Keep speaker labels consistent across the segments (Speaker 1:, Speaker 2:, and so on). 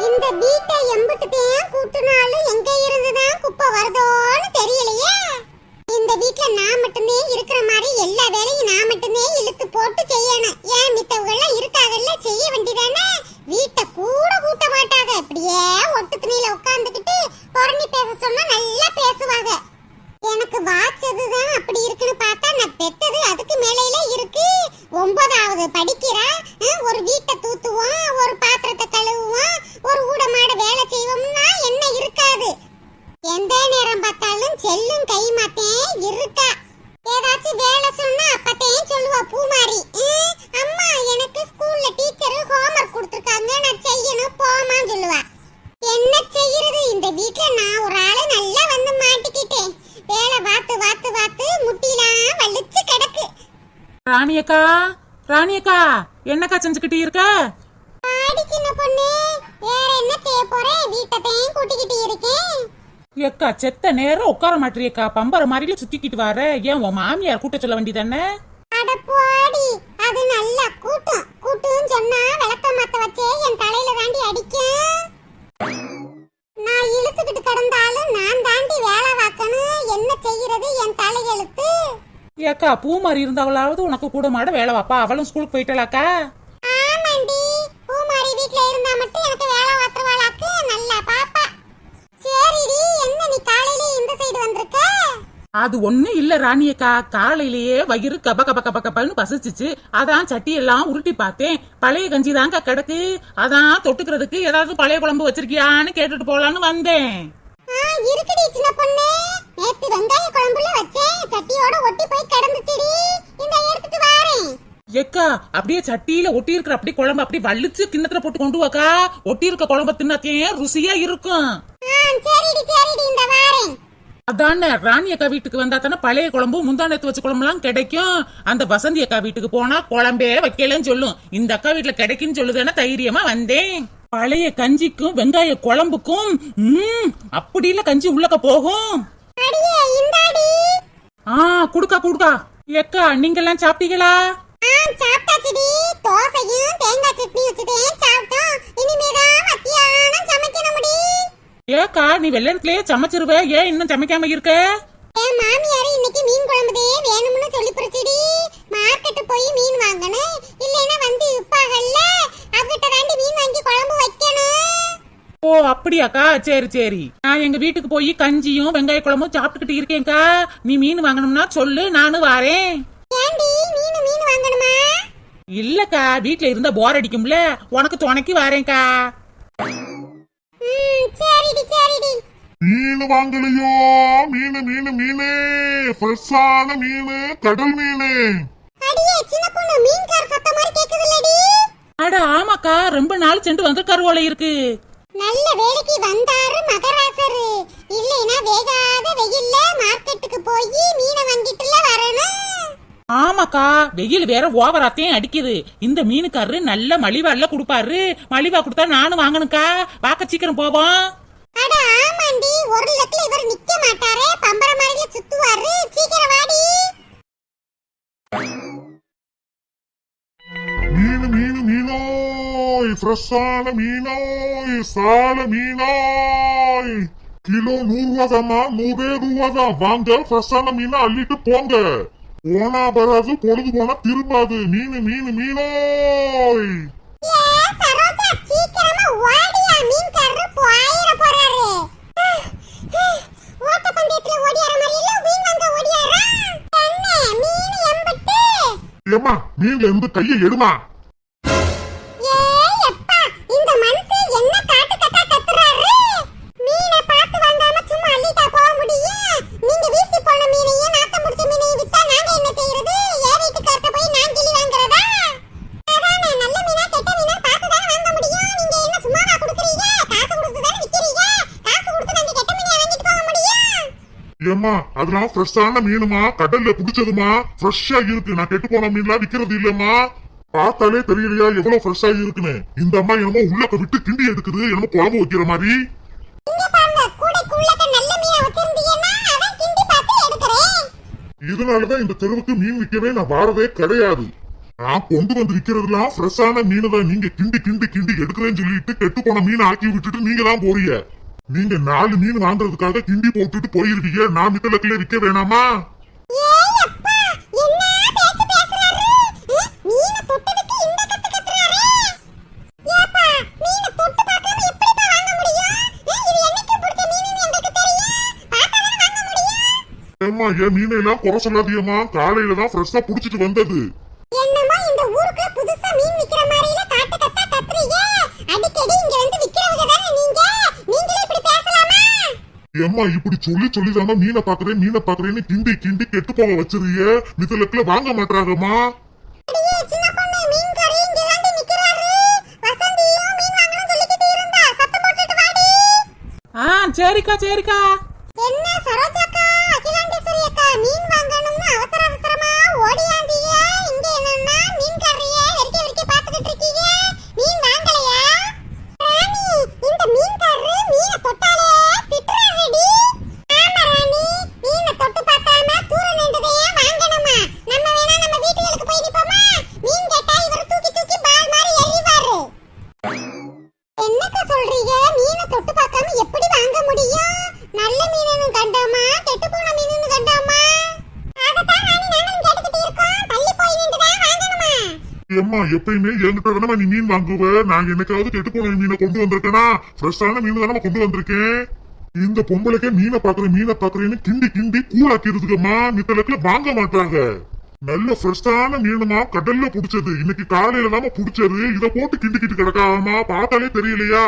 Speaker 1: இந்த வீட்டை எம்புட்டுட்டேன் கூட்டுனாலும் எங்க இருந்துதான் குப்பை வருதோன்னு தெரியலையே. இந்த வீட்ல நான் மட்டுமே இருக்கிற மாதிரி எல்லா வேலையும் நான் மட்டுமே இழுத்து போட்டு செய்யணும். ஏன் மித்தவங்கள இருக்காதல்ல செய்ய வேண்டியதானே? வீட்டை கூட கூட்ட மாட்டாங்க. இப்படியே ஒட்டு துணியில உட்காந்துக்கிட்டு பொறணி பேச சொன்னா நல்லா பேசுவாங்க. எனக்கு வாச்சதுதான் அப்படி இருக்குன்னு பார்த்தா நான் பெத்தது அதுக்கு மேலையில இருக்கு. ஒன்பதாவது படிக்கிறா ஒரு வீட்டை தூத்துவோம் ஒரு பாத்திரத்தை கழுவுவோம் ஒரு ஊடமாட வேலை செய்வோம்னா என்ன இருக்காது. எந்த நேரம் பார்த்தாலும் செல்லும் கை மாத்தேன் இருக்கா. ஏதாச்சும் வேலை சொன்னா அப்பத்தையும் சொல்லுவா பூமாரி "ம், அம்மா எனக்கு ஸ்கூல்ல டீச்சர் ஹோம்ஒர்க் கொடுத்துருக்காங்க நான் செய்யணும் போமான்னு சொல்லுவா என்ன செய்யறது இந்த வீட்ல நான் ஒரு ஆளு நல்லா வந்து மாட்டிக்கிட்டேன் வேலை வாத்து வாத்து வாத்து முட்டிலாம் வலிச்சு கிடக்கு
Speaker 2: ராணியக்கா? ராணியக்கா என்னக்கா செஞ்சுக்கிட்டு இருக்க
Speaker 1: ஆடி சின்ன பொண்ணு வேற என்ன செய்ய போறேன் வீட்டையும் கூட்டிக்கிட்டு இருக்கேன்
Speaker 2: ஏக்கா செத்த நேரம் உட்கார மாட்டியக்கா பம்பர மாதிரில சுத்திக்கிட்டு வர. ஏன் உன் மாமியார் கூட்ட சொல்ல வேண்டியதானே?
Speaker 1: அட போடி அது நல்லா கூட்டம். கூட்டுன்னு சொன்னா விளக்க மாத்த வச்சே என் தலையில தாண்டி அடிக்கும் நான் இழுத்துக்கிட்டு கிடந்தாலும் நான் தாண்டி வேலை பார்க்கணும். என்ன செய்யறது என் தலையெழுத்து?
Speaker 2: ஏக்கா பூமாரி இருந்தவளாவது உனக்கு கூட மாட வேலை வாப்பா. அவளும் ஸ்கூலுக்கு
Speaker 1: வந்திருக்க?
Speaker 2: அது ஒண்ணும் இல்ல ராணியக்கா. காலையிலேயே வயிறு கப கப கப கபன்னு பசிச்சுச்சு. அதான் சட்டி எல்லாம் உருட்டி பார்த்தேன். பழைய கஞ்சி தாங்க கிடக்கு. அதான் தொட்டுக்கிறதுக்கு ஏதாவது பழைய குழம்பு வச்சிருக்கியான்னு கேட்டுட்டு போலான்னு வந்தேன்.
Speaker 1: இருக்குடி சின்ன பொண்ணு. நேத்து வெங்காய குழம்புல வச்சேன் சட்டியோட ஒட்டி போய் கிடந்துச்சுடி. இந்த எடுத்துட்டு வாரேன்.
Speaker 2: ஏக்கா அப்படியே சட்டியில ஒட்டி இருக்கிற அப்படி குழம்பு அப்படி வலிச்சு கிண்ணத்துல போட்டு கொண்டு வாக்கா. ஒட்டி இருக்க குழம்பு தின்னத்தே ருசியா இருக்கும்.
Speaker 1: சரிடி சரிடி இந்த வாரேன்.
Speaker 2: அதானே ராணி அக்கா வீட்டுக்கு வந்தா தானே பழைய குழம்பு முந்தானத்து வச்ச குழம்புலாம் கிடைக்கும். அந்த வசந்தி அக்கா வீட்டுக்கு போனா குழம்பே வைக்கலன்னு சொல்லும். இந்த அக்கா வீட்டுல கிடைக்குன்னு சொல்லுதானே தைரியமா வந்தேன். பழைய கஞ்சிக்கும் வெங்காய குழம்புக்கும் ம் அப்படி இல்ல கஞ்சி உள்ளக்க போகும். ஆ குடுக்கா குடுக்கா. ஏக்கா நீங்க எல்லாம் சாப்பிட்டீங்களா ஏக்கா நீ வெள்ளத்துலயே சமைச்சிருவ. ஏன் இன்னும் சமைக்காம இருக்க?
Speaker 1: என் மாமியார் இன்னைக்கு மீன் குழம்புதே வேணும்னு சொல்லி மார்க்கெட்டு போய் மீன் வாங்கணும். இல்லைன்னா வந்து விப்பாகல்ல அவகிட்ட
Speaker 2: அப்படியாக்கா சரி சரி. நான் எங்க வீட்டுக்கு போய் கஞ்சியும் வெங்காய குழம்பும் சாப்பிட்டுக்கிட்டு இருக்கேன்க்கா நீ மீன் வாங்கணும்னா சொல்லு நானும் வாரேன்.
Speaker 1: ஏண்டி மீன் மீன் வாங்கணுமா?
Speaker 2: இல்லக்கா வீட்ல இருந்தா போர் அடிக்கும்ல. உனக்கு துணைக்கு வாரேன்க்கா
Speaker 1: ம் சரிடி சரிடி.
Speaker 3: மீன் வாங்கலையோ? மீன் மீன் மீனு. ஃப்ரெஷ்ஷான மீன் கடல் மீன்.
Speaker 2: அட ஆமாக்கா. ரொம்ப நாள் சென்று வந்திருக்காரு போல இருக்கு.
Speaker 1: நல்ல வேலைக்கு வந்தாரு மகராசரு. இல்லைனா வேகாத வெயில்ல மார்க்கெட்டுக்கு போய் மீனை வாங்கிட்டுல வரணும்.
Speaker 2: ஆமாக்கா வெயில் வேற ஓவராத்தையும் அடிக்குது. இந்த மீனுக்காரரு நல்ல மலிவால கொடுப்பாரு. மலிவா கொடுத்தா நானும் வாங்கணுக்கா வாக்க சீக்கிரம் போவோம்.
Speaker 1: அட ஆமாண்டி ஒரு லட்சத்துல இவர் நிக்க மாட்டாரே. பம்பர மாதிரில சுத்துவாரு. சீக்கிரம் வாடி.
Speaker 3: மீன் மீன் மீனோய் ஃப்ரெஷ்ஷான மீனோய் சால மீனோய். கிலோ நூறு ரூபாதாம்மா நூறே ரூபாதான் வாங்க ஃப்ரெஷ்ஷான மீனை அள்ளிட்டு போங்க. போனா வராது பொழுது போனா திரும்பாது. மீன் மீன் மீனோய்.
Speaker 1: ஏ சரோஜா சீக்கிரமா ஓடியா. மீன்காரரு
Speaker 3: அதெல்லாம் ஃப்ரெஷ்ஷான மீனுமா? கடல்ல புடிச்சதுமா? ஃப்ரெஷ்ஷா இருக்கு. நான் கெட்டு போன மீன்லாம் விக்கிறது இல்லம்மா. பார்த்தாலே தெரியலையா எவ்வளவு ஃப்ரெஷ்ஷா இருக்குன்னு. இந்த அம்மா என்னமோ உள்ளக்க விட்டு கிண்டி எடுக்குது. என்னமோ குழம்பு வைக்கிற மாதிரி. இதனாலதான் இந்த தெருவுக்கு மீன் விற்கவே நான் வாரதே கிடையாது. நான் கொண்டு வந்து விக்கிறதுலாம் ஃப்ரெஷ்ஷான மீனை தான் நீங்க கிண்டி கிண்டி கிண்டி எடுக்கிறேன்னு சொல்லிட்டு கெட்டு போன மீனை ஆக்கி விட்டுட்டு நீங்க தான் போறீங்க. நீங்க நாலு மீன் வாங்குறதுக்காக கிண்டி போட்டுட்டு போயிருவீங்க. நான் மித்தலக்கிலே விற்க வேணாமா?
Speaker 1: ஏய் அப்பா என்ன பேச்சு பேசுறாரு? ம், மீனை தொட்டதுக்கு இந்த கத்து கத்துறாரு? ஏப்பா மீனை தொட்டு பார்க்காம எப்படிப்பா வாங்க முடியும்? ஏய், இது என்னைக்கு பிடிச்ச மீனுன்னு எங்களுக்கு தெரியும். பார்த்தாதானே வாங்க முடியும்.
Speaker 3: ஏம்மா என் மீனை எல்லாம் குறை சொல்லாதீங்கம்மா? காலையில தான் ஃப்ரெஷ்ஷா புடிச்சிட்டு வந்தது. ஏம்மா இப்படி சொல்லி சொல்லி மீனை பாக்குறேன் மீனை பாக்குறேன்னு கிண்டி கிண்டி கெட்டு போக வச்சிருக்க மித்தலக்கில வாங்க மாட்டாங்கம்மா
Speaker 1: அடியே சின்ன பொண்ணு மீன் கறி இங்க தாண்டி நிக்கிறாரு. வசந்தியும் மீன் வாங்கணும் சொல்லிக்கிட்டு இருந்தா சத்தம் போட்டுட்டு வாடி.
Speaker 2: ஆ சரிக்கா சரிக்கா.
Speaker 1: என்ன சரோஜாக்கா அகிலாண்டேஸ்வரி அக்கா மீன் வாங்கணும்னு அவசர அவசரமா ஓடியாந்தீங்க இங்க என்னன்னா மீன் கறிய வெறிக்க வெறிக்க பாத்துக்கிட்டு இருக்கீங்க மீன் வாங்கலையா ராணி இந்த மீன் கரு மீனை தொட்டாலே திட்டுறாருடி ஆமா ராணி மீனை தொட்டு பார்க்காம தூர நின்றதையே வாங்கணுமா நம்ம வேணா நம்ம வீட்டுகளுக்கு போய் நிப்போமா மீன் கேட்டா இவர் தூக்கி தூக்கி பால் மாதிரி எறிவாரு என்னக்கா சொல்றீங்க மீனை தொட்டு பார்க்காம எப்படி வாங்க முடியும் நல்ல மீனுன்னு கண்டோமா கெட்டு போன மீனுன்னு கண்டோமா அதத்தான் ராணி நாங்களும் கேட்டுக்கிட்டு இருக்கோம் தள்ளி போய் நின்றுதான் வாங்கணுமா
Speaker 3: ஏம்மா எப்பயுமே என்கிட்ட தானே நீ மீன் வாங்குவ? நான் என்னைக்காவது கெட்டு போன மீனை கொண்டு வந்திருக்கேனா? ஃப்ரெஷ்ஷான மீன் தானே கொண்டு வந்திருக்கேன். இந்த பொம்பளைக்கே மீனை பாக்குறேன் மீனை பாக்குறேன்னு கிண்டி கிண்டி கூழாக்கிருதுக்கம்மா மித்தலக்குல வாங்க மாட்டாங்க. நல்ல ஃப்ரெஷ்ஷான மீனுமா? கடல்ல புடிச்சது. இன்னைக்கு காலையில தாம புடிச்சது. இத போட்டு கிண்டிக்கிட்டு கிடக்காமா பார்த்தாலே தெரியலையா?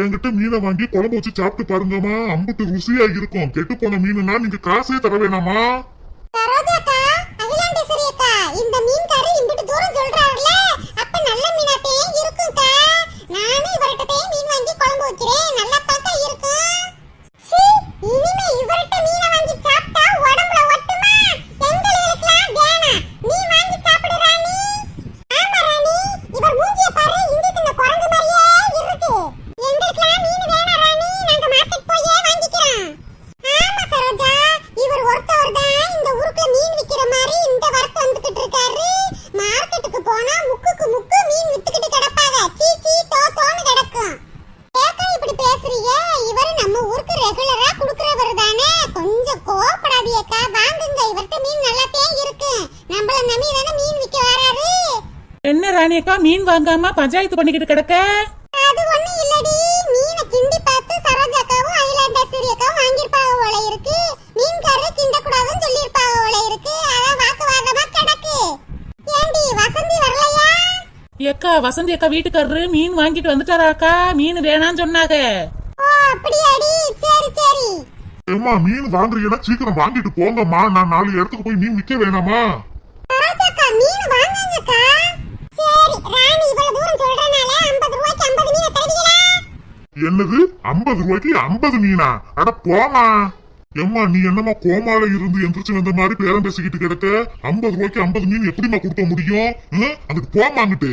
Speaker 3: என்கிட்ட மீனை வாங்கி குழம்பு வச்சு சாப்பிட்டு பாருங்கம்மா. அம்புட்டு ருசியா இருக்கும். கெட்டு போன மீனுனா நீங்க காசே தர வேணாமா
Speaker 1: சரோஜாக்கா அகிலாண்டேஸ்வரி அக்கா இந்த மீன் கறி இம்பிட்டு தூரம் சொல்றாருல அப்ப நல்ல மீனாத்தே இருக்கும்க்கா நானே இவர்கிட்டயே மீன் வாங்கி குழம்பு வைக்கிறேன். நல்லா தாக்கா இருக்கும் சீ, இனிமே இவர்கிட்ட மீனை வாங்கி சாப்பிட்டா உடம்புல ஒட்டுமா எங்களுக்கெல்லாம் வேணாம் நீ வாங்கி சாப்பிடு ராணி ஆமா ராணி இவர் மூஞ்சிய பாரு இங்க தின்ன குரங்கு மாதிரியே இருக்கு எங்களுக்கெல்லாம் மீன் வேணாம் ராணி நாங்க மார்க்கெட் போயே வாங்கிக்கிறோம் ஆமா சரோஜா இவர் ஒருத்தவர் தான் இந்த ஊருக்குள்ள மீன் விக்கிற மாதிரி இந்த வரத்து வந்துகிட்டு இருக்காரு மார்க்கெட்டுக்கு போனா முக்குக்கு முக்கு மீன் வித்துக்கிட்டு கிடப்பாங்க சீ சீ தோ தோன்னு கிடக்கும் ஏக்கா இப்படி பேசுறீங்க இவர் நம்ம ஊருக்கு ரெகுலரா குடுக்கறவர் தானே. கொஞ்சம் கோவப்படாதீக்கா வாங்குங்க. இவர்ட்ட மீன் நல்லாத்தே இருக்கு. நம்மள நம்பி தானே மீன் விக்க வராரு.
Speaker 2: என்ன ராணியக்கா மீன் வாங்காம பஞ்சாயத்து பண்ணிக்கிட்டு கிடக்க?
Speaker 1: அது ஒண்ணு இல்லடி. மீனை கிண்டி பார்த்து சரோஜாக்காவும் ஐலாண்டேஸ்வரி அக்காவும் வாங்கியிருப்பாங்க போல இருக்கு. மீன் கறி கிண்ட கூடாதுன்னு சொல்லியிருப்பாங்க போல இருக்கு. அதான் வாக்குவாதமா கிடக்கு. ஏண்டி வசந்தி வரலையா?
Speaker 2: ஏக்கா வசந்தி அக்கா வீட்டுக்காரரு மீன் வாங்கிட்டு வந்துட்டாராக்கா மீன் வேணான்னு சொன்னாங்க
Speaker 1: ஓ அப்படியாடி சரி சரி
Speaker 3: ஏம்மா மீன் வாங்குறீங்கன்னா சீக்கிரம் வாங்கிட்டு போங்கம்மா. நான் நாலு இடத்துக்கு போய் மீன் விற்க வேணாமா?
Speaker 1: சரோஜாக்கா மீன் வாங்குங்கக்கா. சரி ராணி இவ்வளவு தூரம் சொல்றனால 50 ரூபாய்க்கு 50 மீனை தருவீங்களா?
Speaker 3: என்னது? ஐம்பது ரூபாய்க்கு ஐம்பது மீனா? அட போமா ஏம்மா நீ என்னம்மா கோமால இருந்து எந்திரிச்சு வந்த மாதிரி பேரம் பேசிக்கிட்டு கிடக்க? ஐம்பது ரூபாய்க்கு ஐம்பது மீன் எப்படிம்மா கொடுக்க முடியும்? அங்கிட்டு. போமாங்கிட்டு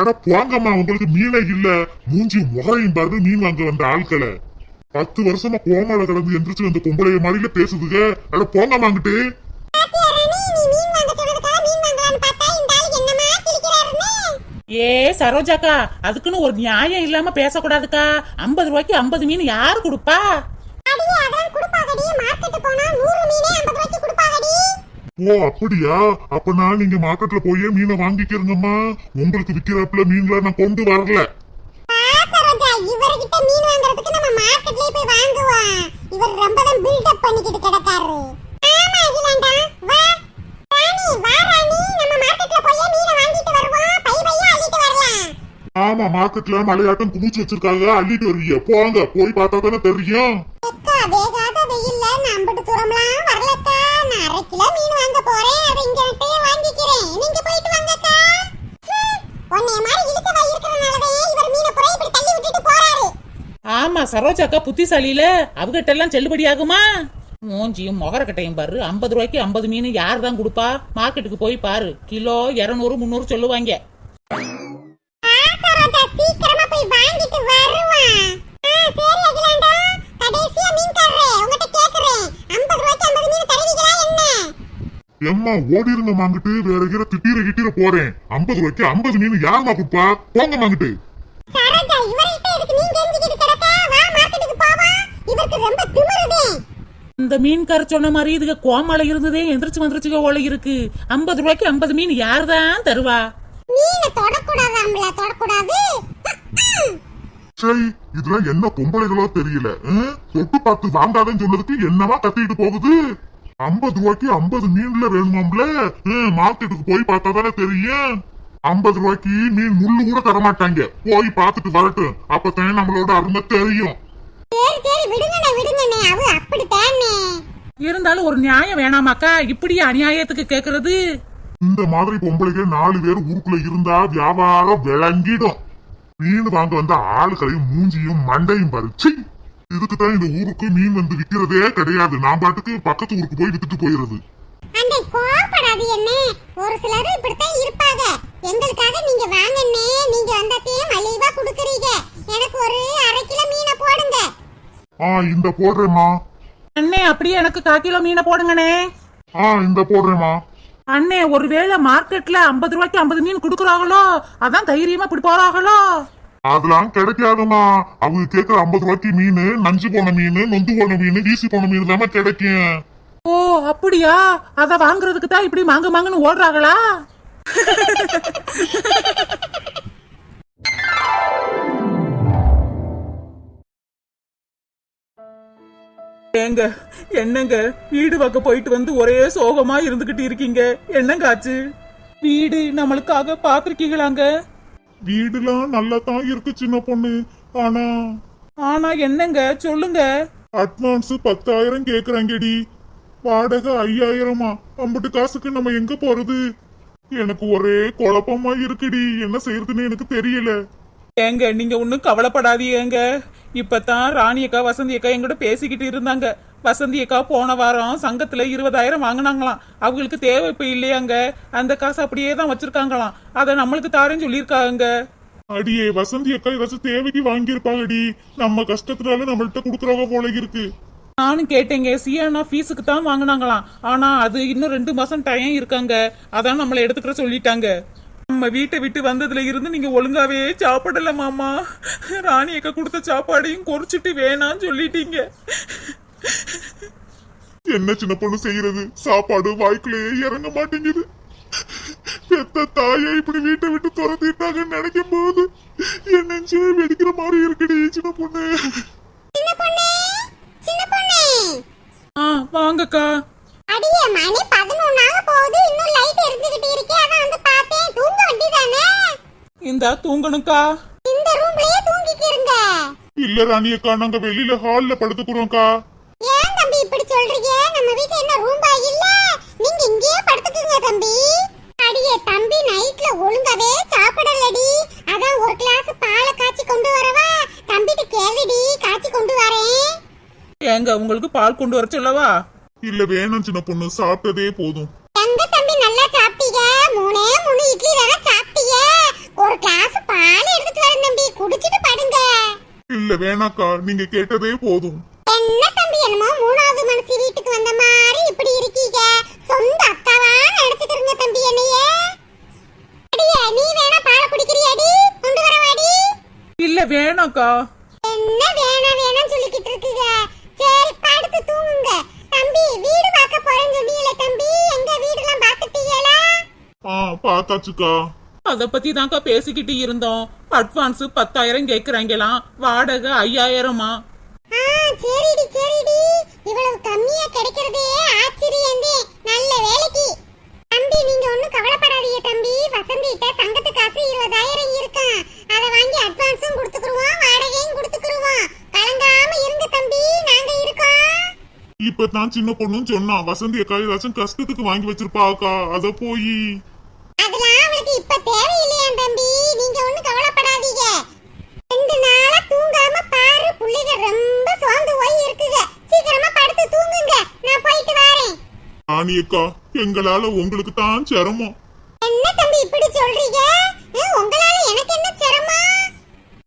Speaker 1: எங்களுக்கு 50 ரூபாய்க்கு 50 மீன் கொடுத்தா கொடுங்க இல்லைன்னா எங்களுக்கு வேணாம்
Speaker 3: அட போங்கம்மா உங்களுக்கு மீனே இல்ல. மூஞ்சி முகரையும் பாரு மீன் வாங்க வந்த ஆட்களை பத்து வருஷமா கோமால கிடந்து எந்திரிச்சு வந்த பொம்பளைய மாதிரில பேசுதுங்க. அட
Speaker 1: என்னமா கிழிக்கிறாருன்னு
Speaker 2: ஏ சரோஜாக்கா அதுக்குன்னு ஒரு நியாயம் இல்லாம பேசக்கூடாதுக்கா. ஐம்பது ரூபாய்க்கு ஐம்பது மீன் யாரு கொடுப்பா
Speaker 1: அடியே அதான் குடுப்பாகடி மார்க்கெட் போனா நூறு மீனே ஐம்பது ரூபாய்க்கு குடுப்பாகடி
Speaker 3: ஓ அப்படியா? அப்பனா நீங்க மார்க்கெட்ல போய் மீனை வாங்கிக்கிறங்கம்மா. உங்களுக்கு விக்கிறப்பல மீன்ல நான் கொண்டு வரல.
Speaker 1: ஆமா மார்க்கெட்ல
Speaker 3: மலையாட்டம் குமிச்சு வச்சிருக்காங்க. அள்ளிட்டு வருவீங்க போங்க போய் பார்த்தா தானே தெரியும்.
Speaker 1: வேகாத வெயில்ல நம்பட்டு தூரம்லாம் வரலக்கா. அரை கிலோ மீன் வாங்க போறேன். அதை இங்க நட்டையே வாங்கிக்கிறேன். நீங்க போயிட்டு வாங்கக்கா ஹம், உன்னைய மாதிரி இழுத்த வாய் இருக்கிறனாலதான் இவர் மீனை புற இப்படி தள்ளி விட்டுட்டு போறாரு.
Speaker 2: ஆமா சரோஜாக்கா புத்திசாலியில. அவகிட்ட எல்லாம் செல்லுபடி ஆகுமா? மூஞ்சியும் முகரக்கட்டையும் பாரு. ஐம்பது ரூபாய்க்கு ஐம்பது மீன் யார் தான் கொடுப்பா? மார்க்கெட்டுக்கு போய் பாரு. கிலோ இருநூறு முந்நூறு சொல்லுவாங்க.
Speaker 1: சரி அகிலாண்டா. கடைசியா மீன் தர்றேன். உங்ககிட்ட கேக்குறேன். 50 ரூபாய்க்கு 50 மீன் தருவீங்களா என்ன
Speaker 3: எம்மா ஓடிருங்க மாங்கிட்டு வேற கீரை திட்டீர கிட்டீர போறேன். ஐம்பது ரூபாய்க்கு ஐம்பது மீன் யாருமா கொடுப்பா? போங்க மாங்கிட்டு.
Speaker 1: சரோஜா இவர்கிட்ட எதுக்கு நீ கெஞ்சிக்கிட்டு கிடக்க? வா மார்க்கெட்டுக்கு போவா. இவருக்கு ரொம்ப திமிருதே.
Speaker 2: இந்த மீன்கார சொன்ன மாதிரி இதுக்கு கோமால இருந்ததே எந்திரிச்சு வந்துருச்சுக்க ஓலை இருக்கு. ஐம்பது ரூபாய்க்கு ஐம்பது மீன் யார்தான் தருவா?
Speaker 1: மீனை தொடக்கூடாதாம்ல தொடக்கூடாது.
Speaker 3: சரி இதெல்லாம் என்ன பொம்பளைகளோ தெரியல? தொட்டு பார்த்து வாங்காதன்னு சொன்னதுக்கு என்னவா கத்திட்டு போகுது? ஐம்பது ரூபாய்க்கு ஐம்பது மீன்ல வேணுமாம்ல? மார்க்கெட்டுக்கு போய் பார்த்தா தானே தெரியும். ஐம்பது ரூபாய்க்கு மீன் முள்ளு கூட தரமாட்டாங்க. போய் பார்த்துட்டு வரட்டும். அப்பதான் நம்மளோட அருமை தெரியும்.
Speaker 2: இருந்தாலும் ஒரு நியாயம் வேணாமாக்கா. இப்படி அநியாயத்துக்கு கேக்குறது?
Speaker 3: இந்த மாதிரி பொம்பளைங்க நாலு பேர் ஊருக்குள்ள இருந்தா வியாபாரம் விளங்கிடும். மீன் வாங்க வந்த ஆளுகளையும் மூஞ்சியும் மண்டையும் பறிச்சு இதுக்கு தான் இந்த ஊருக்கு மீன் வந்து விக்கிறதே கிடையாது. நான் பாட்டுக்கு பக்கத்து ஊருக்கு போய் வித்துட்டு போயிருது
Speaker 1: அண்டே கோபப்படாது என்ன ஒரு சிலர் இப்படித்தான் இருப்பாங்க. எங்களுக்காக நீங்க வாங்கண்ணே. நீங்க வந்தத்தையும் மலிவா குடுக்குறீங்க. எனக்கு ஒரு அரை கிலோ மீனை போடுங்க.
Speaker 3: ஆ இந்த போடுறேம்மா.
Speaker 2: அண்ணே அப்படியே எனக்கு கா கிலோ மீனை போடுங்கண்ணே.
Speaker 3: ஆ இந்த போடுறேம்மா.
Speaker 2: அண்ணே ஒருவேளை மார்க்கெட்ல ஐம்பது ரூபாய்க்கு ஐம்பது மீன் கொடுக்குறாங்களோ? அதான் தைரியமா இப்படி போறாங்களோ?
Speaker 3: அதெல்லாம் கிடைக்காதுமா அவங்க கேக்குற ஐம்பது ரூபாய்க்கு மீன் நஞ்சு போன மீன் நொந்து போன மீன் வீசி போன மீன் தானே கிடைக்கும்.
Speaker 2: ஓ அப்படியா? அத வாங்குறதுக்கு தான் இப்படி மாங்க மாங்குன்னு ஓடுறாங்களா? ஏங்க என்னங்க? வீடு பக்கம் போயிட்டு வந்து ஒரே சோகமா இருந்துகிட்டு இருக்கீங்க. என்னங்க ஆச்சு? வீடு நம்மளுக்காக பாத்திருக்கீங்களாங்க
Speaker 3: வீடுலாம் நல்லா தான் இருக்கு சின்ன பொண்ணு. ஆனா
Speaker 2: ஆனா என்னங்க? சொல்லுங்க.
Speaker 3: அட்வான்ஸ் பத்தாயிரம் கேக்குறாங்கடி. வாடகை ஐயாயிரமா? அம்பட்டு காசுக்கு நம்ம எங்க போறது? எனக்கு ஒரே குழப்பமா இருக்குடி. என்ன செய்யறதுன்னு எனக்கு தெரியல.
Speaker 2: ஏங்க நீங்க ஒன்றும் கவலைப்படாதீங்க. இப்பதான் ராணி அக்கா வசந்தி அக்கா என்கிட்ட பேசிக்கிட்டு இருந்தாங்க. வசந்தி அக்கா போன வாரம் சங்கத்துல இருபதாயிரம் வாங்கினாங்களாம். அவங்களுக்கு தேவை இப்ப இல்லையாங்க? அந்த காசு அப்படியே தான் வச்சிருக்காங்களாம். அதை நம்மளுக்கு தாரேன்னு சொல்லியிருக்காங்க.
Speaker 3: அடியே வசந்தி அக்கா ஏதாச்சும் தேவைக்கு வாங்கியிருப்பாங்கடி. நம்ம கஷ்டத்துனால நம்மள்ட்ட குடுக்கறவங்க போல இருக்கு.
Speaker 2: நானும் கேட்டேங்க சியானா ஃபீஸுக்கு தான் வாங்கினாங்களாம். ஆனா அது இன்னும் ரெண்டு மாசம் டைம் இருக்காங்க. அதான் நம்மளை எடுத்துக்கிற சொல்லிட்டாங்க. நம்ம வீட்டை விட்டு வந்ததுல இருந்து நீங்க ஒழுங்காவே சாப்பிடல மாமா. ராணி அக்கா கொடுத்த சாப்பாடையும் குறைச்சிட்டு வேணான்னு சொல்லிட்டீங்க.
Speaker 3: என்ன சின்ன பொண்ணு செய்யறது? சாப்பாடு வாய்க்குள்ளேயே இறங்க மாட்டேங்குது. பெத்த தாயை இப்படி வீட்டை விட்டு துரத்திட்டாங்கன்னு நினைக்கும் போது என் நெஞ்சே வெடிக்கிற மாதிரி இருக்குடி சின்ன பொண்ணு.
Speaker 2: ஆ வாங்கக்கா.
Speaker 1: அடியே மணி பதினொன்னாக போகுது. இன்னும் லைட் எரிஞ்சுக்கிட்டு இருக்கே. அதான் வந்து பார்த்தேன். தூங்க வேண்டியதானே
Speaker 2: இந்தா தூங்கணுக்கா
Speaker 1: இந்த ரூம்லயே தூங்கிட்டு இருங்க
Speaker 3: இல்ல ராணி அக்கா நாங்க வெளியில ஹால்ல படுத்துக்கிறோம்க்கா.
Speaker 1: சொல்றீங்க? நம்ம வீட்ல என்ன ரூம்பா இல்ல? நீங்க இங்கேயே படுத்துக்குங்க தம்பி. அடியே தம்பி நைட்ல ஒழுங்காவே சாப்பிடலடி. அதான் ஒரு கிளாஸ் பாலை காய்ச்சி கொண்டு வரவா? தம்பிட்டு கேளுடி காய்ச்சி கொண்டு வரேன்.
Speaker 2: ஏங்க உங்களுக்கு பால் கொண்டு வர சொல்லவா?
Speaker 3: இல்ல வேணும் சின்ன பொண்ணு சாப்பிட்டதே போதும்.
Speaker 1: எங்க தம்பி நல்லா சாப்பிட்டீங்க மூணே மூணு இட்லி தானே சாப்பிட்டீங்க ஒரு கிளாஸ் பால் எடுத்துட்டு வரேன் தம்பி குடிச்சிட்டு படுங்க.
Speaker 3: இல்ல வேணாக்கா நீங்க கேட்டதே போதும்.
Speaker 1: என்ன தம்பி என்னமோ மூணாவது மனசு வீட்டுக்கு வந்த மாதிரி இப்படி இருக்கீங்க? சொந்த அக்காவா நினைச்சுக்கிறீங்க தம்பி என்னையே. அடியே நீ வேணா பாலை குடிக்கிறியாடி கொண்டு வரவாடி
Speaker 2: இல்ல வேணாக்கா
Speaker 1: என்ன வேணா வேணாம் சொல்லிக்கிட்டு இருக்கீங்க. சரி படுத்து தூங்குங்க. தம்பி வீடு பார்க்க போறேன்னு சொன்னீங்களே தம்பி எங்க வீடுலாம் பார்த்துட்டீங்களா?
Speaker 3: ஆ பார்த்தாச்சுக்கா.
Speaker 2: அத பத்தி தான்க்கா பேசிக்கிட்டு இருந்தோம். அட்வான்ஸ் பத்தாயிரம் கேக்குறாங்களாம். வாடகை ஐயாயிரமா?
Speaker 1: சரிடி சரிடி. இவ்வளவு கம்மியா கிடைக்கிறதே ஆச்சரியந்தே. நல்ல வேலைக்கு. தம்பி நீங்க ஒண்ணும் கவலைப்படாதீங்க தம்பி. வசந்திட்ட சங்கத்து காசு இருபதாயிரம் இருக்கான் அதை வாங்கி அட்வான்ஸும் கொடுத்துக்குருவோம் வாடகையும் கொடுத்துக்குருவோம் கலங்காம இருங்க தம்பி. நாங்க இருக்கோம்.
Speaker 3: இப்பதான் சின்ன பொண்ணும் சொன்னா வசந்தி அக்கா ஏதாச்சும் கஷ்டத்துக்கு வாங்கி வச்சிருப்பாக்கா? அத போய்.
Speaker 1: அதெல்லாம் அவளுக்கு இப்ப தேவையில்லையா தம்பி. நீங்க ஒண்ணும் கவலைப்படாதீங்க. ரெண்டு நாளா தூங்காம பாரு புள்ளைங்க ரொம்ப சோர்ந்து போய் இருக்குங்க. சீக்கிரமா படுத்து தூங்குங்க. நான் போயிட்டு வரேன்.
Speaker 3: ராணி அக்கா எங்களால உங்களுக்கு தான் சிரமம்.
Speaker 1: என்ன தம்பி இப்படி சொல்றீங்க? உங்களால எனக்கு என்ன சிரமம்?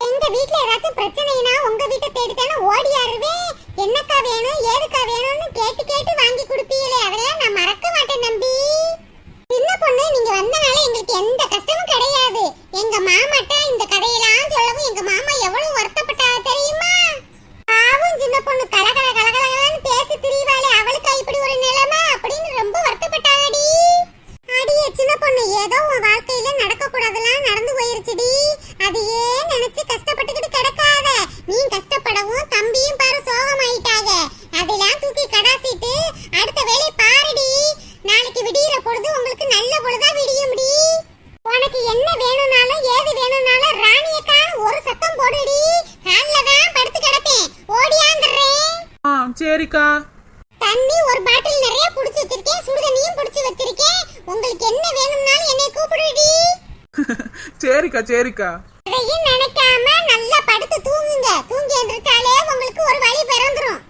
Speaker 1: எங்க வீட்ல ஏதாச்சும் பிரச்சனைனா உங்க வீட்டை தேடி தானே ஓடியாருவேன் என்னக்கா வேணும் ஏதுக்கா வேணும்னு கேட்டு கேட்டு வாங்கி கொடுப்பீங்களே அதெல்லாம் நான் மறக்க மாட்டேன் தம்பி. பொண்ணு நீங்க வந்தனால எங்களுக்கு எந்த கஷ்டமும் கிடையாது. எங்க மாமாட்ட இந்த கதையெல்லாம் சொல்லவும் எங்க மாமா எவ்வளவு வருத்தப்பட்டா தெரியுமா பாவம் சின்ன பொண்ணு கலகல கலகலன்னு பேசி திரிவாளே அவளுக்கு இப்படி ஒரு நிலைமை அப்படின்னு ரொம்ப வருத்தப்பட்டாடி அடியே சின்ன பொண்ணு ஏதோ உன் வாழ்க்கையில நடக்க கூடாதெல்லாம் நடந்து போயிருச்சுடி அதையே நினைச்சு கஷ்டப்பட்டுக்கிட்டு கிடக்காத நீ கஷ்டப்படவும் தம்பியும் பாரு சோகமாயிட்டாங்க அதெல்லாம் தூக்கி கடாசிட்டு அடுத்த வேலை பாருடி நாளைக்கு விடியிற பொழுது உங்களுக்கு நல்ல பொழுதா விடிய முடி உனக்கு என்ன வேணும்னாலும் ஏது வேணும்னாலும் ராணியக்கான ஒரு சத்தம் போடுடி ஹால்ல தான் படுத்து கிடப்பேன் ஓடியாந்துடுறேன்
Speaker 4: ஆ சரிக்கா
Speaker 1: தண்ணி ஒரு பாட்டில் நிறைய புடிச்சு வச்சிருக்கேன் சுடு தண்ணியும் புடிச்சு வச்சிருக்கேன் உங்களுக்கு என்ன வேணும்னாலும் என்னை கூப்பிடுடி
Speaker 4: சரிக்கா சரிக்கா.
Speaker 1: நினைக்காம நல்லா படுத்து தூங்குங்க. தூங்கி எந்திரிச்சாலே உங்களுக்கு ஒரு வழி பிறந்துரும்.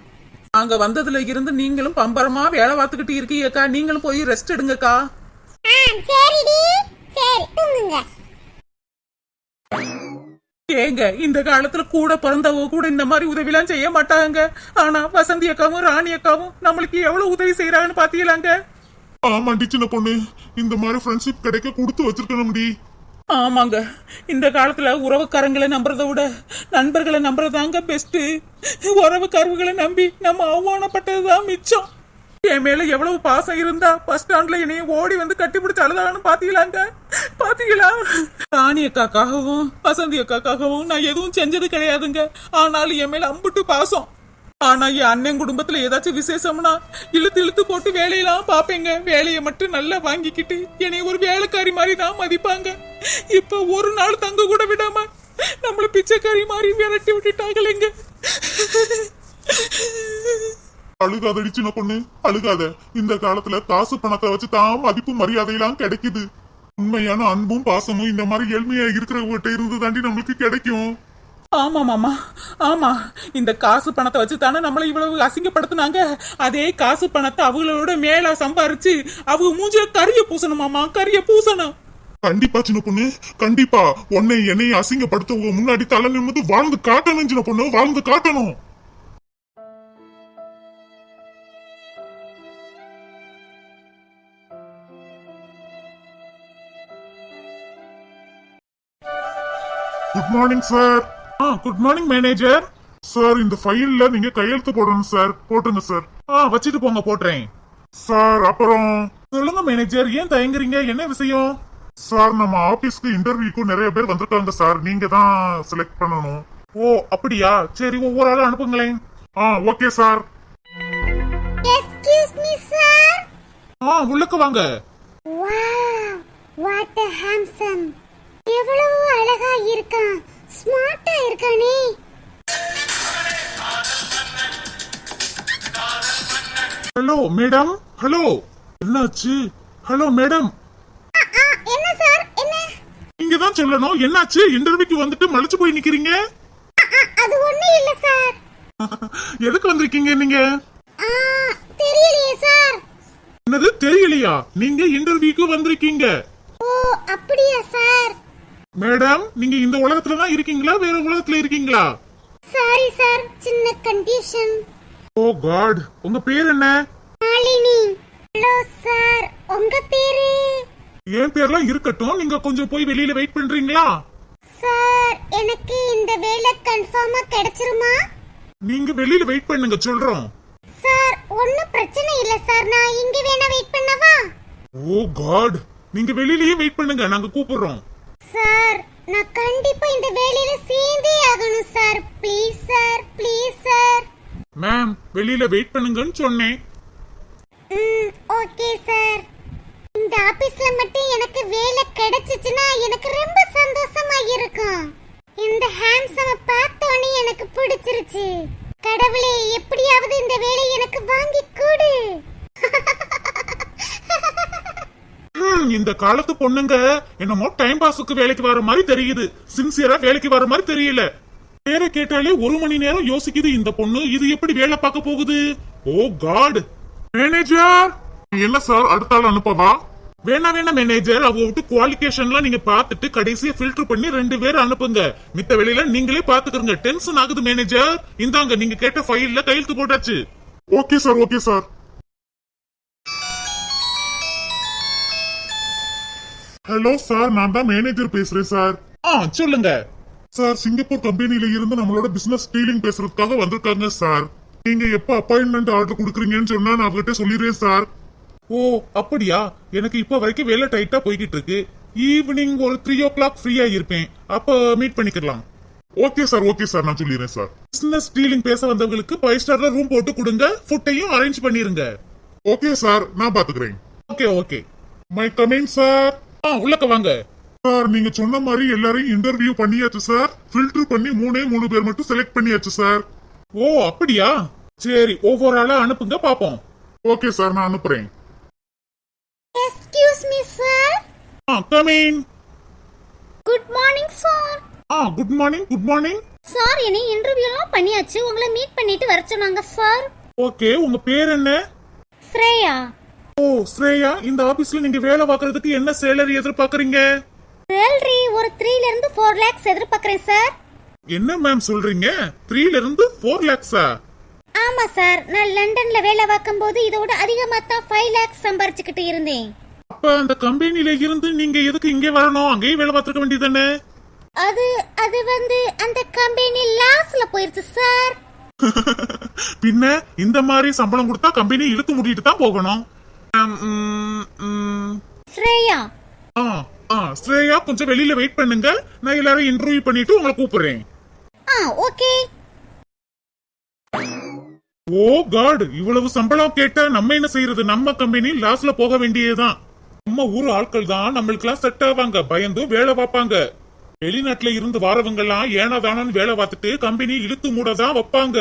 Speaker 4: அங்க வந்ததுல இருந்து நீங்களும் பம்பரமா வேலை பார்த்துக்கிட்டு இருக்கீங்கக்கா. நீங்களும் போய் ரெஸ்ட் எடுங்கக்கா.
Speaker 1: ஆ சரிடி. சரி தூங்குங்க.
Speaker 4: ஏங்க இந்த காலத்துல கூட பிறந்தவங்க கூட இந்த மாதிரி உதவிலாம் செய்ய மாட்டாங்க. ஆனா வசந்தி அக்காவும் ராணி அக்காவும் நம்மளுக்கு எவ்வளவு உதவி செய்யறாங்கன்னு பாத்தீங்களாங்க?
Speaker 5: ஆமாண்டி சின்ன பொண்ணு. இந்த மாதிரி ஃப்ரெண்ட்ஷிப் கிடைக்க கொடுத்து வச்சிருக்கணும்டி.
Speaker 4: ஆமாங்க. இந்த காலத்துல உறவுக்காரங்களை நம்புறதை விட நண்பர்களை நம்புறதாங்க பெஸ்ட் உறவுக்காரர்களை நம்பி நம்ம அவமானப்பட்டதுதான் மிச்சம். என் மேல எவ்வளவு பாசம் இருந்தா பஸ் ஸ்டாண்ட்ல என்னைய ஓடி வந்து கட்டி பிடிச்ச அழுதான்னு பாத்தீங்களாங்க? பாத்தீங்களா? ராணி அக்காக்காகவும் வசந்தி அக்காக்காகவும் நான் எதுவும் செஞ்சது கிடையாதுங்க. ஆனாலும் என் மேல அம்புட்டு பாசம். ஆனா என் அண்ணன் குடும்பத்துல ஏதாச்சும் விசேஷம்னா இழுத்து இழுத்து போட்டு வேலையெல்லாம் பாப்பேங்க வேலையை மட்டும் நல்லா வாங்கிக்கிட்டு என்னை ஒரு வேலைக்காரி மாதிரி தான் மதிப்பாங்க. இப்ப ஒரு நாள் தங்க கூட விடாம நம்மள பிச்சைக்காரி மாதிரி விரட்டி விட்டுட்டாங்களேங்க.
Speaker 5: அழுகாதடி சின்ன பொண்ணு. அழுகாத. இந்த காலத்துல காசு பணத்தை வச்சு தான் மதிப்பு மரியாதையெல்லாம் கிடைக்குது. உண்மையான அன்பும் பாசமும் இந்த மாதிரி எளிமையா இருக்கிறவங்ககிட்ட இருந்து தாண்டி நம்மளுக்கு கிடைக்கும்.
Speaker 4: ஆமா மாமா. ஆமா. இந்த காசு பணத்தை வச்சு தானே நம்மளை இவ்வளவு அசிங்கப்படுத்தினாங்க? அதே காசு பணத்தை அவங்களோட மேல சம்பாரிச்சு அவங்க மூஞ்சில கரிய பூசணும் மாமா. கரிய பூசணும்.
Speaker 5: கண்டிப்பா சின்ன பொண்ணு. கண்டிப்பா. உன்னை என்னையும் அசிங்கப்படுத்த உங்க முன்னாடி தலை நிமிந்து வாழ்ந்து காட்டணும் சின்ன பொண்ணு. வாழ்ந்து காட்டணும். Good morning sir
Speaker 4: ah good morning manager
Speaker 5: sir இந்த ஃபைல்ல நீங்க கையெழுத்து போடணும் சார் போட்டுங்க சார்
Speaker 4: ஆ வச்சுட்டு போங்க போட்டுறேன்.
Speaker 5: சார் அப்புறம்?
Speaker 4: சொல்லுங்க மேனேஜர் ஏன் தயங்குறீங்க? என்ன விஷயம்?
Speaker 5: சார் நம்ம ஆபீஸ்க்கு இன்டர்வியூக்கு நிறைய பேர் வந்திருக்காங்க சார் நீங்க தான் செலக்ட் பண்ணணும்.
Speaker 4: ஓ அப்படியா? சரி ஒவ்வொரு ஆளும் அனுப்புங்களேன்.
Speaker 5: ஆ okay sir
Speaker 1: excuse me sir
Speaker 4: ah உள்ளக்க வாங்க.
Speaker 1: Wow what a handsome. எவ்வளவு அழகா இருக்கான் ஸ்மார்ட்டா இருக்கானே.
Speaker 5: ஹலோ மேடம் ஹலோ என்னாச்சு? ஹலோ மேடம்
Speaker 1: என்ன சார்? என்ன?
Speaker 5: நீங்க தான் சொல்லணும். என்னாச்சு? இன்டர்வியூக்கு வந்துட்டு மலைச்சு போய் நிக்கிறீங்க?
Speaker 1: அது ஒண்ணும் இல்ல சார்.
Speaker 5: எதுக்கு வந்திருக்கீங்க நீங்க?
Speaker 1: தெரியலையே சார்.
Speaker 5: என்னது தெரியலையா? நீங்க இன்டர்வியூக்கு வந்திருக்கீங்க.
Speaker 1: ஓ அப்படியா சார்.
Speaker 5: மேடம் நீங்க இந்த உலகத்துல தான் இருக்கீங்களா? வேற உலகத்துல இருக்கீங்களா?
Speaker 1: சாரி சார் சின்ன கண்டிஷன்
Speaker 5: ஓ காட் உங்க பேர் என்ன?
Speaker 1: மாலினி. ஹலோ சார் உங்க பேரு?
Speaker 5: என் பேர்லாம் இருக்கட்டும். நீங்க கொஞ்சம் போய் வெளியில வெயிட் பண்றீங்களா?
Speaker 1: சார் எனக்கு இந்த வேலை கன்ஃபார்மா கிடைச்சிருமா?
Speaker 5: நீங்க வெளியில வெயிட் பண்ணுங்க சொல்றோம்.
Speaker 1: சார் ஒன்னும் பிரச்சனை இல்ல சார் நான் இங்க வேணா வெயிட் பண்ணவா?
Speaker 5: ஓ காட் நீங்க வெளியிலயே வெயிட் பண்ணுங்க. நாங்க கூப்பிடுறோம்.
Speaker 1: சார். நான் கண்டிப்பா இந்த வேலையில சேர்ந்தே ஆகணும் sir. Please sir please sir.
Speaker 5: Ma'am வெளியில வெயிட் பண்ணுங்கன்னு சொன்னேன்.
Speaker 1: ம் ஓகே சார். இந்த ஆபீஸ்ல மட்டும் எனக்கு வேலை கிடைச்சிச்சுன்னா எனக்கு ரொம்ப சந்தோஷமா இருக்கும். இந்த ஹேண்ட்ஸம பார்த்தோன்னே எனக்கு பிடிச்சிருச்சு. கடவுளே எப்படியாவது இந்த வேலையை எனக்கு வாங்கி கொடு.
Speaker 5: இந்த காலத்து பொண்ணுங்க என்னமோ டைம் பாஸுக்கு வேலைக்கு வர மாதிரி தெரியுது. சின்சியரா வேலைக்கு வர மாதிரி தெரியல. பேரை கேட்டாலே ஒரு மணி நேரம் யோசிக்குது இந்த பொண்ணு. இது எப்படி வேலை பார்க்க போகுது? ஓ காட் மேனேஜர் என்ன சார் அடுத்த ஆள் அனுப்பவா? வேணா வேணா மேனேஜர் அவங்க விட்டு குவாலிஃபிகேஷன்லாம் நீங்க பார்த்துட்டு கடைசியா ஃபில்டர் பண்ணி ரெண்டு பேர் அனுப்புங்க. மித்த வெளியில நீங்களே பாத்துக்கிறங்க டென்ஷன் ஆகுது மேனேஜர் இந்தாங்க நீங்க கேட்ட ஃபைல்ல கையெழுத்து போட்டாச்சு. Okay sir okay sir
Speaker 6: hello sir நான் தான் மேனேஜர் பேசுறேன் சார்
Speaker 5: ஆ சொல்லுங்க.
Speaker 6: சார் சிங்கப்பூர் கம்பெனில இருந்து நம்மளோட பிசினஸ் டீலிங் பேசுறதுக்காக வந்திருக்காங்க சார் நீங்க எப்ப அப்பாயின்மெண்ட் ஆர்டர் கொடுக்குறீங்கன்னு சொன்னா நான் அவர்கிட்ட சொல்லிடுறேன் சார்
Speaker 5: ஓ அப்படியா? எனக்கு இப்ப வரைக்கும் வேலை டைட்டா போய்கிட்டு இருக்கு ஈவினிங் ஒரு த்ரீ ஓ கிளாக் ஃப்ரீயா இருப்பேன் அப்ப மீட் பண்ணிக்கலாம்.
Speaker 6: ஓகே சார் ஓகே சார் நான் சொல்லிடுறேன் சார்
Speaker 5: பிசினஸ் டீலிங் பேச வந்தவங்களுக்கு ஃபைவ் ஸ்டார்ல ரூம் போட்டு கொடுங்க. ஃபுட்டையும் அரேஞ்ச் பண்ணிருங்க.
Speaker 6: ஓகே சார் நான் பாத்துக்கிறேன்.
Speaker 5: Okay okay
Speaker 6: my coming sir
Speaker 5: ah உள்ளக்க வாங்க.
Speaker 6: சார் நீங்க சொன்ன மாதிரி எல்லாரையும் இன்டர்வியூ பண்ணியாச்சு சார். ஃபில்டர் பண்ணி மூணே மூணு பேர் மட்டும் செலக்ட் பண்ணியாச்சு சார்.
Speaker 5: ஓ அப்படியா? சரி ஒவ்வொரு ஆளா அனுப்புங்க பாப்போம்.
Speaker 6: ஓகே சார் நான் அனுப்புறேன்.
Speaker 7: Excuse me sir
Speaker 5: ah coming
Speaker 7: good morning sir
Speaker 5: ah good morning good morning
Speaker 7: sir என்னை இன்டர்வியூலாம் பண்ணியாச்சு. உங்களை மீட் பண்ணிட்டு வர சொன்னாங்க சார்
Speaker 5: ஓகே உங்க பேர் என்ன?
Speaker 7: ஸ்ரேயா.
Speaker 5: ஓ ஸ்ரேயா இந்த ஆபீஸ்ல நீங்க வேலை பார்க்கறதுக்கு என்ன சேலரி எதிர்பார்க்கறீங்க?
Speaker 7: சேலரி ஒரு த்ரீல இருந்து ஃபோர் லேக்ஸ் எதிர்பார்க்கறேன் சார்
Speaker 5: என்ன மேம் சொல்றீங்க? த்ரீல இருந்து ஃபோர் லேக்ஸா
Speaker 7: ஆமா சார் நான் லண்டன்ல வேலை பார்க்கும்போது இதோட அதிகமா தான் ஃபைவ் லேக்ஸ் சம்பாரிச்சுக்கிட்டு இருந்தேன்.
Speaker 5: அப்ப அந்த கம்பெனில இருந்து நீங்க எதுக்கு இங்கே வரணும்? அங்கேயே வேலை பார்த்துக்க வேண்டியதானே
Speaker 7: அது அது வந்து அந்த கம்பெனி லாஸ்ல போயிருச்சு சார்
Speaker 5: பின்ன இந்த மாதிரி சம்பளம் கொடுத்தா கம்பெனி இழுத்து மூடிட்டு தான் போகணும்.
Speaker 7: ஸ்ரேயா.
Speaker 5: ஆ ஆ ஸ்ரேயா கொஞ்சம் வெளியில வெயிட் பண்ணுங்க நான் எல்லாரும் இன்டர்வியூ பண்ணிட்டு உங்களை கூப்பிடுறேன்.
Speaker 7: ஆ ஓகே.
Speaker 5: ஓ காட் இவ்வளவு சம்பளம் கேட்டா நம்ம என்ன செய்யறது நம்ம கம்பெனி லாஸ்ல போக வேண்டியதுதான். நம்ம ஊர் ஆட்கள் தான் நம்மளுக்கெல்லாம் செட் ஆவாங்க. பயந்து வேலை பார்ப்பாங்க. வெளிநாட்டுல இருந்து வாரவங்க எல்லாம் ஏனாதானு வேலை பார்த்துட்டு கம்பெனி இழுத்து மூட தான் வைப்பாங்க.